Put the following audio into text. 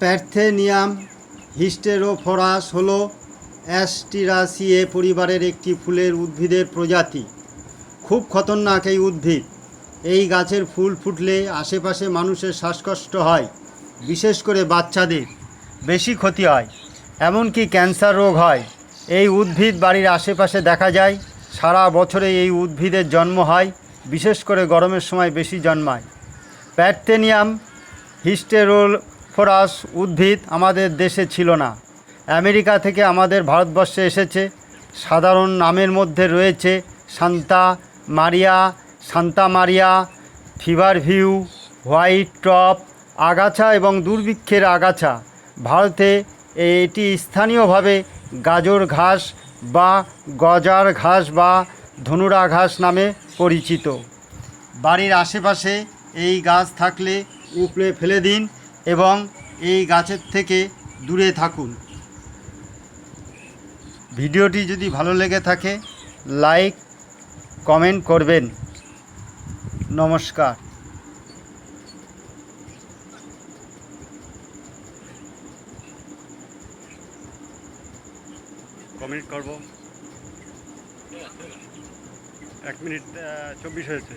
প্যারথেনিয়াম হিস্টেরোফরাস হল অ্যাস্টিরাসিয়ে পরিবারের একটি ফুলের উদ্ভিদের প্রজাতি। খুব খতরনাক এই উদ্ভিদ। এই গাছের ফুল ফুটলে আশেপাশে মানুষের শ্বাসকষ্ট হয়, বিশেষ করে বাচ্চাদের। বেশি ক্ষতি হয়, এমনকি ক্যান্সার রোগ হয়। এই উদ্ভিদ বাড়ির আশেপাশে দেখা যায়, সারা বছরে এই উদ্ভিদের জন্ম হয়, বিশেষ করে গরমের সময় বেশি জন্মায়। প্যারথেনিয়াম হিস্টেরোফোরাস উদ্ভিদ আমাদের দেশে ছিল না। আমেরিকা থেকে আমাদের ভারতবর্ষে এসেছে। সাধারণ নামের মধ্যে রয়েছে Santa Maria Santa Maria, feverfew, white top, আগাছা এবং দুর্ভিক্ষের আগাছা। ভারতে এটি স্থানীয়ভাবে গাজর ঘাস বা গজার ঘাস বা ধনুরা ঘাস নামে পরিচিত। বাড়ির আশেপাশে এই গাছ থাকলে উপড়ে ফেলে দিন। এবং এই গাছের থেকে দূরে থাকুন। ভিডিওটি যদি ভালো লেগে থাকে, লাইক, কমেন্ট করবেন। নমস্কার। কমেন্ট করব। এক মিনিট চব্বিশ হয়েছে।